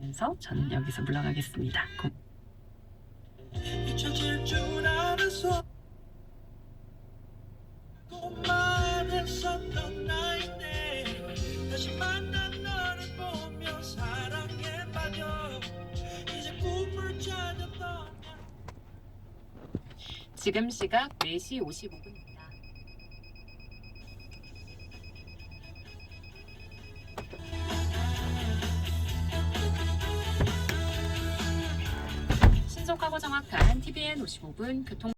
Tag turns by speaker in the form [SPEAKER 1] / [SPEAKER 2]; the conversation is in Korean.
[SPEAKER 1] 그래서 저는 여기서 물러가겠습니다. 고... 지금 시각 4시 55분. 신속하고 정확한 TVN 55분 교통